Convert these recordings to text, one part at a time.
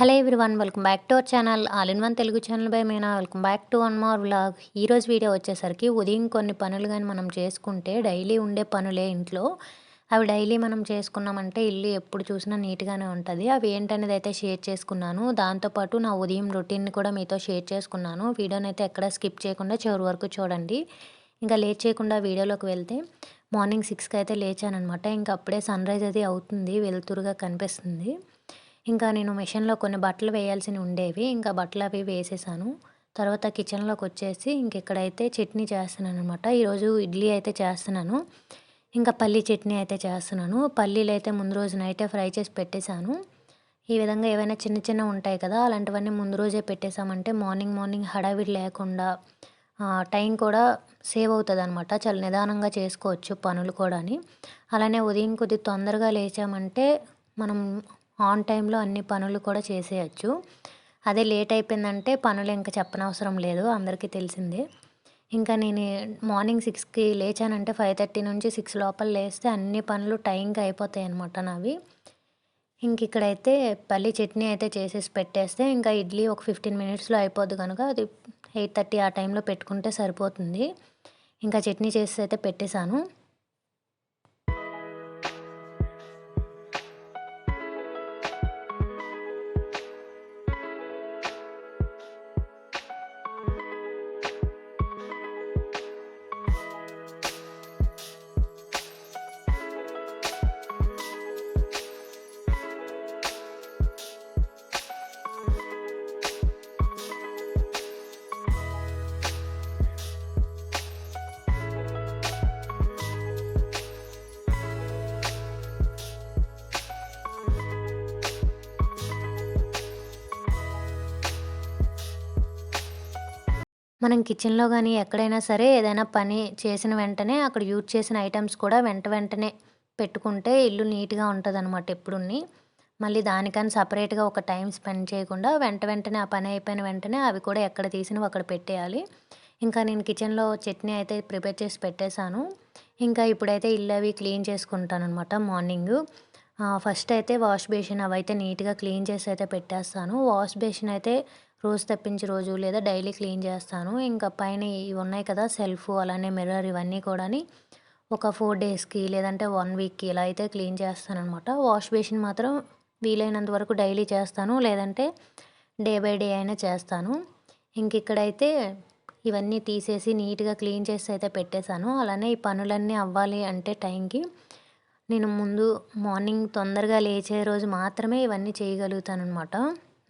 Hello everyone welcome back to our channel. All in one Telugu channel by Meena. Welcome back to one more vlog. ఈరోజు video వచ్చేసరికి ఉదయం కొన్ని పనులు కానీ మనం చేసుకుంటే డైలీ ఉండే పనులే ఇంట్లో. అవి డైలీ మనం చేసుకున్నామంటే ఇల్లు ఎప్పుడు చూసినా నీట్గానే ఉంటుంది. అవి ఏంటనేది అయితే షేర్ చేసుకున్నాను. దాంతోపాటు నా ఉదయం రొటీన్ని కూడా మీతో షేర్ చేసుకున్నాను. వీడియోని అయితే ఎక్కడ స్కిప్ చేయకుండా చివరి వరకు చూడండి. ఇంకా లేట్ చేయకుండా వీడియోలోకి వెళ్తే మార్నింగ్ సిక్స్కి అయితే లేచానమాట ఇంకా అప్పుడే సన్ రైజ్ అది అవుతుంది. వెలుతురుగా కనిపిస్తుంది. ఇంకా నేను మిషన్లో కొన్ని బట్టలు వేయాల్సి ఉండేవి. ఇంకా బట్టలు అవి వేసేసాను. తర్వాత కిచెన్లోకి వచ్చేసి ఇంక ఇక్కడైతే చట్నీ చేస్తున్నాను అనమాట ఈరోజు ఇడ్లీ అయితే చేస్తున్నాను. ఇంకా పల్లీ చట్నీ అయితే చేస్తున్నాను. పల్లీలు అయితే ముందు రోజు నైటే ఫ్రై చేసి పెట్టేశాను. ఈ విధంగా ఏవైనా చిన్న చిన్న ఉంటాయి కదా అలాంటివన్నీ ముందు రోజే పెట్టేశామంటే మార్నింగ్ మార్నింగ్ హడావిడి లేకుండా టైం కూడా సేవ్ అవుతుంది అనమాట చాలా నిదానంగా చేసుకోవచ్చు పనులు కూడా అలానే ఉదయం కొద్ది తొందరగా లేచామంటే మనం ఆన్ టైంలో అన్ని పనులు కూడా చేసేయచ్చు. అదే లేట్ అయిపోయిందంటే పనులు ఇంకా చెప్పనవసరం లేదు అందరికీ తెలిసిందే. ఇంకా నేను మార్నింగ్ సిక్స్కి లేచానంటే ఫైవ్ థర్టీ నుంచి సిక్స్ లోపల లేస్తే అన్ని పనులు టైంకి అయిపోతాయి అనమాట నావి. ఇంక ఇక్కడైతే పల్లి చట్నీ అయితే చేసేసి పెట్టేస్తే ఇంకా ఇడ్లీ ఒక ఫిఫ్టీన్ మినిట్స్లో అయిపోద్ది కనుక అది ఎయిట్ థర్టీ ఆ టైంలో పెట్టుకుంటే సరిపోతుంది. ఇంకా చట్నీ చేసి అయితే పెట్టేశాను. మనం కిచెన్లో కానీ ఎక్కడైనా సరే ఏదైనా పని చేసిన వెంటనే అక్కడ యూజ్ చేసిన ఐటమ్స్ కూడా వెంట వెంటనే పెట్టుకుంటే ఇల్లు నీట్గా ఉంటుంది అనమాట ఎప్పుడుని మళ్ళీ దానికని సపరేట్గా ఒక టైం స్పెండ్ చేయకుండా వెంట వెంటనే ఆ పని అయిపోయిన వెంటనే అవి కూడా ఎక్కడ తీసినవి అక్కడ పెట్టేయాలి. ఇంకా నేను కిచెన్లో చట్నీ అయితే ప్రిపేర్ చేసి పెట్టేశాను. ఇంకా ఇప్పుడైతే ఇల్లు అవి క్లీన్ చేసుకుంటాను అనమాట మార్నింగ్ ఫస్ట్ అయితే వాష్ బేసిన్ అవి అయితే నీట్గా క్లీన్ చేసి అయితే పెట్టేస్తాను. వాష్ బేసిన్ అయితే రోజు తప్పించి రోజు లేదా డైలీ క్లీన్ చేస్తాను. ఇంకా పైన ఇవి ఉన్నాయి కదా సెల్ఫ్ అలానే మిర్రర్ ఇవన్నీ కూడా ఒక ఫోర్ డేస్కి లేదంటే వన్ వీక్కి ఇలా అయితే క్లీన్ చేస్తాను అనమాట వాష్ బేసిన్ మాత్రం వీలైనంత వరకు డైలీ చేస్తాను లేదంటే డే బై డే అయినా చేస్తాను. ఇంక ఇక్కడైతే ఇవన్నీ తీసేసి నీట్గా క్లీన్ చేసి అయితే పెట్టేశాను. అలానే ఈ పనులన్నీ అవ్వాలి అంటే టైంకి నేను ముందు మార్నింగ్ తొందరగా లేచే రోజు మాత్రమే ఇవన్నీ చేయగలుగుతాను అనమాట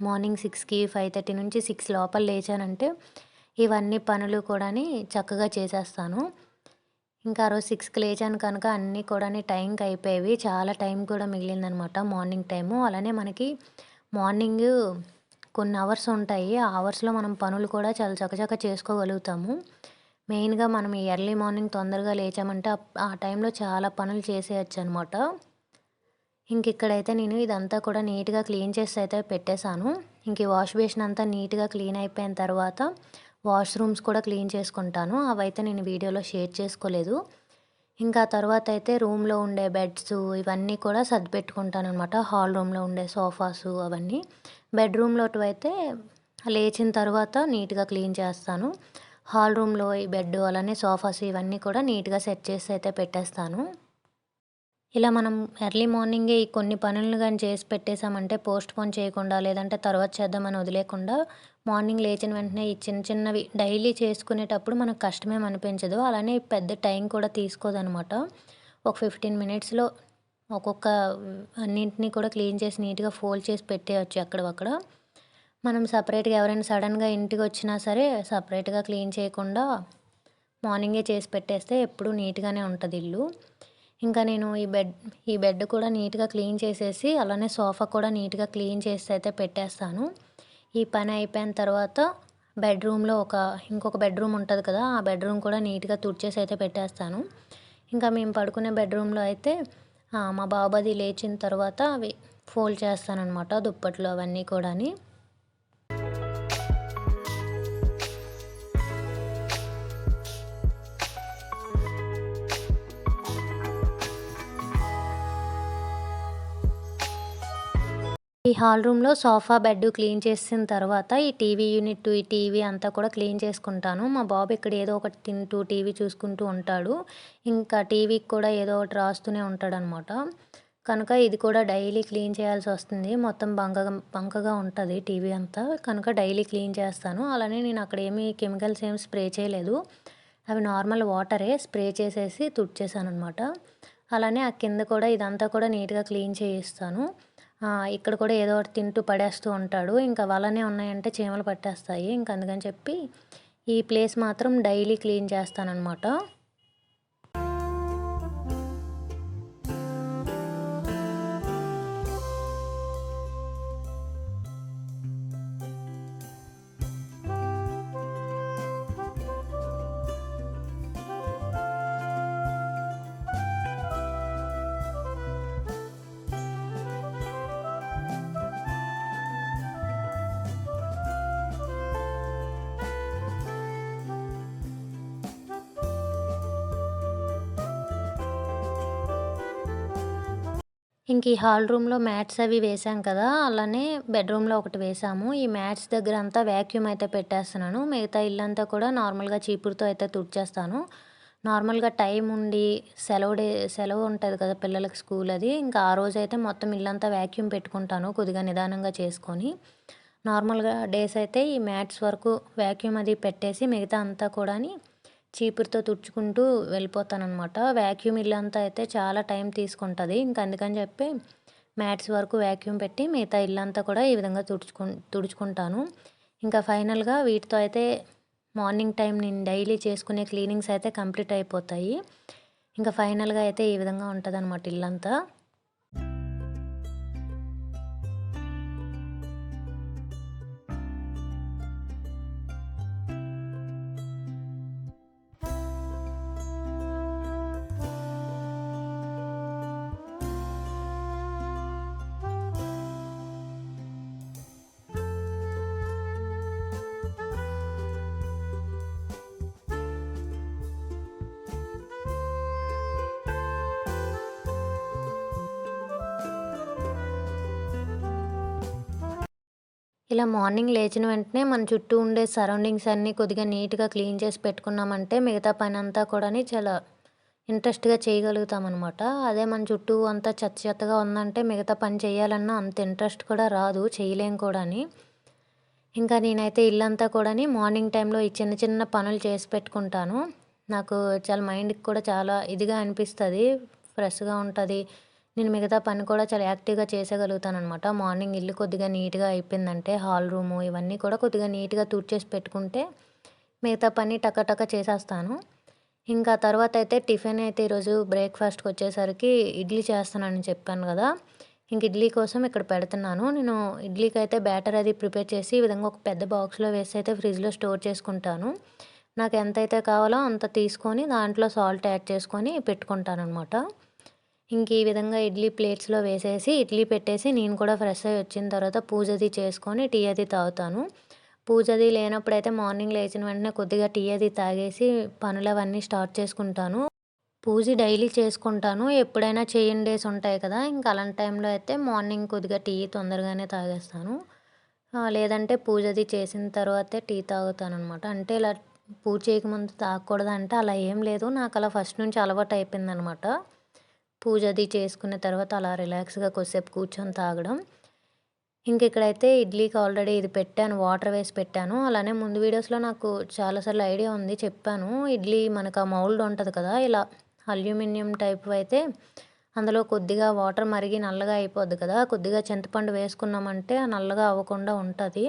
మార్నింగ్ సిక్స్కి ఫైవ్ థర్టీ నుంచి సిక్స్ లోపల లేచానంటే ఇవన్నీ పనులు కూడా చక్కగా చేసేస్తాను. ఇంకా ఆ రోజు సిక్స్కి లేచాను కనుక అన్నీ కూడా టైంకి అయిపోయేవి. చాలా టైం కూడా మిగిలిందనమాట మార్నింగ్ టైము. అలానే మనకి మార్నింగ్ కొన్ని అవర్స్ ఉంటాయి. ఆ అవర్స్లో మనం పనులు కూడా చాలా చక్కచక్క చేసుకోగలుగుతాము. మెయిన్గా మనం ఎర్లీ మార్నింగ్ తొందరగా లేచామంటే ఆ టైంలో చాలా పనులు చేసేయచ్చు అనమాట ఇంక ఇక్కడైతే నేను ఇదంతా కూడా నీట్గా క్లీన్ చేసి అయితే పెట్టేశాను. ఇంక వాష్ బేసిన్ అంతా నీట్గా క్లీన్ అయిపోయిన తర్వాత వాష్రూమ్స్ కూడా క్లీన్ చేసుకుంటాను. అవైతే నేను వీడియోలో షేర్ చేసుకోలేదు. ఇంకా తర్వాత అయితే రూమ్లో ఉండే బెడ్స్ ఇవన్నీ కూడా సర్దిపెట్టుకుంటాను అనమాట హాల్ రూమ్లో ఉండే సోఫాస్ అవన్నీ. బెడ్రూమ్లో అయితే లేచిన తర్వాత నీట్గా క్లీన్ చేస్తాను. హాల్ రూమ్లో ఈ బెడ్ అలానే సోఫాస్ ఇవన్నీ కూడా నీట్గా సెట్ చేసి అయితే పెట్టేస్తాను. ఇలా మనం ఎర్లీ మార్నింగే ఈ కొన్ని పనులను కానీ చేసి పెట్టేశామంటే పోస్ట్ పోన్ చేయకుండా లేదంటే తర్వాత చేద్దామని వదిలేకుండా మార్నింగ్ లేచిన వెంటనే ఈ చిన్న చిన్నవి డైలీ చేసుకునేటప్పుడు మనకు కష్టమేం అనిపించదు. అలానే పెద్ద టైం కూడా తీసుకోదనమాట. ఒక ఫిఫ్టీన్ మినిట్స్లో ఒక్కొక్క అన్నింటినీ కూడా క్లీన్ చేసి నీట్గా ఫోల్డ్ చేసి పెట్టేయచ్చు అక్కడ మనం సపరేట్గా ఎవరైనా సడన్గా ఇంటికి వచ్చినా సరే సపరేట్గా క్లీన్ చేయకుండా మార్నింగే చేసి పెట్టేస్తే ఎప్పుడూ నీట్గానే ఉంటుంది ఇల్లు. ఇంకా నేను ఈ బెడ్ ఈ బెడ్ కూడా నీట్గా క్లీన్ చేసేసి అలానే సోఫా కూడా నీట్గా క్లీన్ చేసి అయితే పెట్టేస్తాను. ఈ పని అయిపోయిన తర్వాత బెడ్రూమ్లో ఒక ఇంకొక బెడ్రూమ్ ఉంటుంది కదా ఆ బెడ్రూమ్ కూడా నీట్గా తుడిచేసి అయితే పెట్టేస్తాను. ఇంకా మేము పడుకునే బెడ్రూమ్లో అయితే మా బాబాది లేచిన తర్వాత అవి ఫోల్డ్ చేస్తానన్నమాట దుప్పట్లు అవన్నీ కూడా ఈ హాల్ రూమ్‌లో సోఫా, బెడ్ క్లీన్ చేసిన తర్వాత ఈ టీవీ యూనిట్, ఈ టీవీ అంతా కూడా క్లీన్ చేసుకుంటాను. మా బాబు ఇక్కడ ఏదో ఒకటి తింటూ టీవీ చూసుకుంటూ ఉంటాడు. ఇంకా టీవీకి కూడా ఏదో ఒకటి రాస్తూనే ఉంటాడనమాట. కనుక ఇది కూడా డైలీ క్లీన్ చేయాల్సి వస్తుంది మొత్తం బంకగా బంకగా ఉంటుంది టీవీ అంతా. కనుక డైలీ క్లీన్ చేస్తాను. అలానే నేను అక్కడ ఏమి కెమికల్స్ ఏమి స్ప్రే చేయలేదు. అవి నార్మల్ వాటరే స్ప్రే చేసేసి తుడిచేసాను అనమాట అలానే ఆ కింద కూడా ఇదంతా కూడా నీట్‌గా క్లీన్ చేయిస్తాను. ఇక్కడ కూడా ఏదో ఒకటి తింటూ పడేస్తూ ఉంటాడు. ఇంకా వలనే ఉన్నాయంటే చీమలు పట్టేస్తాయి. ఇంక అందుకని చెప్పి ఈ ప్లేస్ మాత్రం డైలీ క్లీన్ చేస్తాననమాట. ఇంక ఈ హాల్ రూమ్‌లో మ్యాట్స్ అవి వేసాం కదా! అలానే బెడ్‌రూమ్‌లో ఒకటి వేసాము. ఈ మ్యాట్స్ దగ్గర అంతా వాక్యూమ్ అయితే పెట్టేస్తున్నాను. మిగతా ఇల్లంతా కూడా నార్మల్‌గా చీపురుతో అయితే తుడిచేస్తాను. నార్మల్‌గా టైం ఉండి సెలవు డే సెలవు ఉంటుంది కదా! పిల్లలకి స్కూల్ అది. ఇంకా ఆ రోజైతే మొత్తం ఇల్లంతా వాక్యూమ్ పెట్టుకుంటాను కొద్దిగా నిదానంగా చేసుకొని. నార్మల్‌గా డేస్ అయితే ఈ మ్యాట్స్ వరకు వాక్యూమ్ అది పెట్టేసి మిగతా అంతా కూడాని చీపురుతో తుడుచుకుంటూ వెళ్ళిపోతాననమాట. వాక్యూమ్ ఇల్లంతా అయితే చాలా టైం తీసుకుంటుంది ఇంకా అందుకని చెప్పి మ్యాట్స్ వరకు వాక్యూమ్ పెట్టి మిగతా ఇల్లంతా కూడా ఈ విధంగా తుడుచుకు తుడుచుకుంటాను. ఇంకా ఫైనల్‌గా వీటితో అయితే మార్నింగ్ టైం నేను డైలీ చేసుకునే క్లీనింగ్స్ అయితే కంప్లీట్ అయిపోతాయి. ఇంకా ఫైనల్‌గా అయితే ఈ విధంగా ఉంటదనమాట ఇల్లంతా. ఇలా మార్నింగ్ లేచిన వెంటనే మన చుట్టూ ఉండే సరౌండింగ్స్ అన్నీ కొద్దిగా నీట్‌గా క్లీన్ చేసి పెట్టుకున్నామంటే మిగతా పని అంతా కూడా చాలా ఇంట్రెస్ట్‌గా చేయగలుగుతాం అనమాట అదే మన చుట్టూ అంతా చెత్త చెత్తగా ఉందంటే మిగతా పని చేయాలన్నా అంత ఇంట్రెస్ట్ కూడా రాదు. చేయలేం కూడా ఇంకా నేనైతే ఇల్లంతా కూడా మార్నింగ్ టైంలో ఈ చిన్న చిన్న పనులు చేసి పెట్టుకుంటాను. నాకు చాలా మైండ్‌కి కూడా చాలా ఇదిగా అనిపిస్తుంది ఫ్రెష్‌గా ఉంటుంది నేను మిగతా పని కూడా చాలా యాక్టివ్‌గా చేసేయగలుగుతాననమాట. మార్నింగ్ ఇల్లు కొద్దిగా నీట్‌గా అయిపోయిందంటే హాల్ రూము ఇవన్నీ కూడా కొద్దిగా నీట్‌గా తుడిచేసి పెట్టుకుంటే మిగతా పని టక చేసేస్తాను. ఇంకా తర్వాత అయితే టిఫిన్ అయితే ఈరోజు బ్రేక్‌ఫాస్ట్‌కి వచ్చేసరికి ఇడ్లీ చేస్తానని చెప్పాను కదా! ఇంక ఇడ్లీ కోసం ఇక్కడ పెడుతున్నాను. నేను ఇడ్లీకి అయితే బ్యాటర్ అది ప్రిపేర్ చేసి ఈ విధంగా ఒక పెద్ద బాక్స్‌లో వేసి అయితే ఫ్రిడ్జ్‌లో స్టోర్ చేసుకుంటాను. నాకు ఎంతైతే కావాలో అంత తీసుకొని దాంట్లో సాల్ట్ యాడ్ చేసుకొని పెట్టుకుంటాననమాట. ఇంక ఈ విధంగా ఇడ్లీ ప్లేట్స్‌లో వేసేసి ఇడ్లీ పెట్టేసి నేను కూడా ఫ్రెష్ అయ్యి వచ్చిన తర్వాత పూజ అది చేసుకొని టీ అది తాగుతాను. పూజ అది లేనప్పుడైతే మార్నింగ్ లేచిన వెంటనే కొద్దిగా టీ అది తాగేసి పనులవన్నీ స్టార్ట్ చేసుకుంటాను. పూజ డైలీ చేసుకుంటాను. ఎప్పుడైనా చేయని డేస్ ఉంటాయి కదా! ఇంకా అలాంటి టైంలో అయితే మార్నింగ్ కొద్దిగా టీ తొందరగానే తాగేస్తాను. లేదంటే పూజ అది చేసిన తర్వాతే టీ తాగుతాననమాట. అంటే ఇలా పూజ చేయకముందు తాగకూడదంటే అలా ఏం లేదు. నాకు అలా ఫస్ట్ నుంచి అలవాటు అయిపోయిందనమాట. పూజ అది చేసుకున్న తర్వాత అలా రిలాక్స్‌గా కొద్దిసేపు కూర్చొని తాగడం. ఇంక ఇక్కడైతే ఇడ్లీకి ఆల్రెడీ ఇది పెట్టాను. వాటర్ వేసి పెట్టాను. అలానే ముందు వీడియోస్‌లో నాకు చాలాసార్లు ఐడియా ఉంది చెప్పాను. ఇడ్లీ మనకు ఆ మౌల్డ్ ఉంటుంది కదా! ఇలా అల్యూమినియం టైప్ అయితే అందులో కొద్దిగా వాటర్ మరిగి నల్లగా అయిపోద్ది కదా! కొద్దిగా చింతపండు వేసుకున్నామంటే ఆ నల్లగా అవ్వకుండా ఉంటుంది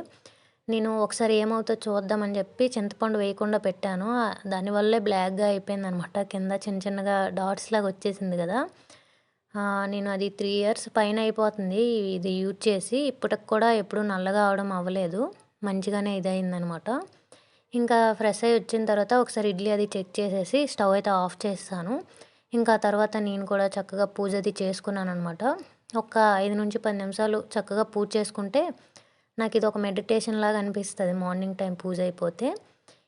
నేను ఒకసారి ఏమవుతుందో చూద్దామని చెప్పి చింతపండు వేయకుండా పెట్టాను. దానివల్లే బ్లాక్‌గా అయిపోయిందనమాట. కింద చిన్న చిన్నగా డాట్స్ లాగా వచ్చేసింది కదా! నేను అది త్రీ ఇయర్స్ పైన అయిపోతుంది ఇది యూజ్ చేసి. ఇప్పటికి కూడా ఎప్పుడు నల్లగా అవడం అవ్వలేదు. మంచిగానే ఇదయిందనమాట. ఇంకా ఫ్రెష్ అయ్యి వచ్చిన తర్వాత ఒకసారి ఇడ్లీ అది చెక్ చేసేసి స్టవ్ అయితే ఆఫ్ చేస్తాను ఇంకా తర్వాత నేను కూడా చక్కగా పూజ అది చేసుకున్నాననమాట. ఒక 5-10 నిమిషాలు చక్కగా పూజ చేసుకుంటే నాకు ఇది ఒక మెడిటేషన్ లాగా అనిపిస్తుంది. మార్నింగ్ టైం పూజ అయిపోతే.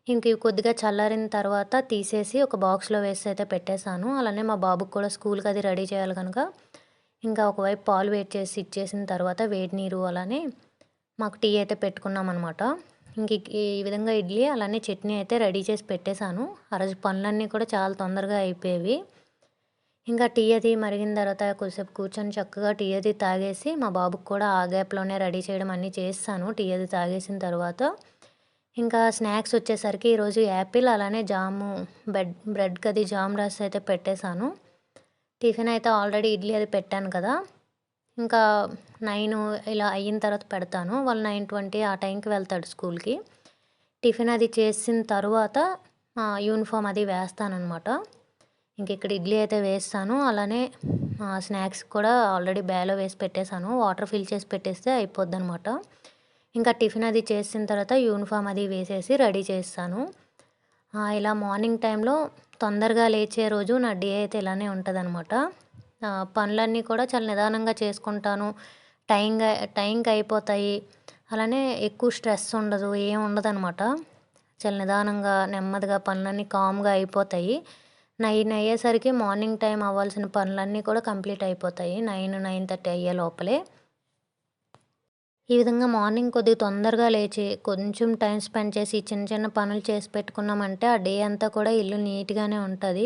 ఇంక ఇవి కొద్దిగా చల్లారిన తర్వాత తీసేసి ఒక బాక్స్‌లో వేసి అయితే పెట్టేశాను. అలానే మా బాబుకి కూడా స్కూల్‌కి అది రెడీ చేయాలి కనుక ఇంకా ఒకవైపు పాలు వేట్ చేసి ఇచ్చేసిన తర్వాత వేడి నీరు అలానే మాకు టీ అయితే పెట్టుకున్నాం అనమాట ఇంక ఈ విధంగా ఇడ్లీ అలానే చట్నీ అయితే రెడీ చేసి పెట్టేశాను. ఆ రోజు పనులన్నీ కూడా చాలా తొందరగా అయిపోయేవి. ఇంకా టీ అది మరిగిన తర్వాత కొద్దిసేపు కూర్చొని చక్కగా టీ అది తాగేసి మా బాబుకి కూడా ఆ గ్యాప్లోనే రెడీ చేయడం అన్నీ చేస్తాను. టీ అది తాగేసిన తర్వాత ఇంకా స్నాక్స్ వచ్చేసరికి ఈరోజు యాపిల్ అలానే జాము బెడ్ బ్రెడ్కి అది జామ్ రాసి అయితే పెట్టేశాను. టిఫిన్ అయితే ఆల్రెడీ ఇడ్లీ అది పెట్టాను కదా. ఇంకా నైన్ ఇలా అయిన తర్వాత పెడతాను. వాళ్ళు నైన్ ట్వంటీ ఆ టైంకి వెళ్తాడు స్కూల్కి. టిఫిన్ అది చేసిన తర్వాత యూనిఫామ్ అది వేస్తాను అనమాట ఇంక ఇక్కడ ఇడ్లీ అయితే వేస్తాను. అలానే స్నాక్స్ కూడా ఆల్రెడీ బ్యాలో వేసి పెట్టేశాను. వాటర్ ఫిల్ చేసి పెట్టేస్తే అయిపోద్ది అనమాట ఇంకా టిఫిన్ అది చేసిన తర్వాత యూనిఫామ్ అది వేసేసి రెడీ చేస్తాను. ఇలా మార్నింగ్ టైంలో తొందరగా లేచే రోజు నా డే అయితే ఇలానే ఉంటుంది అనమాట పనులన్నీ కూడా చాలా నిదానంగా చేసుకుంటాను. టైంగా టైంకి అయిపోతాయి అలానే ఎక్కువ స్ట్రెస్ ఉండదు ఏం ఉండదు అనమాట చాలా నిదానంగా నెమ్మదిగా పనులన్నీ కామ్గా అయిపోతాయి. నైన్ అయ్యేసరికి మార్నింగ్ టైం అవ్వాల్సిన పనులన్నీ కూడా కంప్లీట్ అయిపోతాయి. నైన్ నైన్ థర్టీ అయ్యే లోపలే. ఈ విధంగా మార్నింగ్ కొద్దిగా తొందరగా లేచి కొంచెం టైం స్పెండ్ చేసి చిన్న చిన్న పనులు చేసి పెట్టుకున్నామంటే ఆ డే అంతా కూడా ఇల్లు నీట్గానే ఉంటుంది.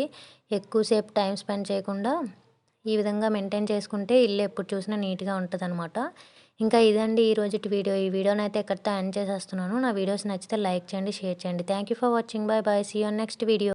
ఎక్కువసేపు టైం స్పెండ్ చేయకుండా ఈ విధంగా మెయింటైన్ చేసుకుంటే ఇల్లు ఎప్పుడు చూసినా నీట్గా ఉంటుంది అనమాట ఇంకా ఇదండి ఈ రోజు వీడియో. ఈ వీడియోని అయితే ఎక్కడితో ఎండ్ చేసేస్తున్నాను. నా వీడియోస్ నచ్చితే లైక్ చేయండి షేర్ చేయండి. Thank you for watching bye bye see on next video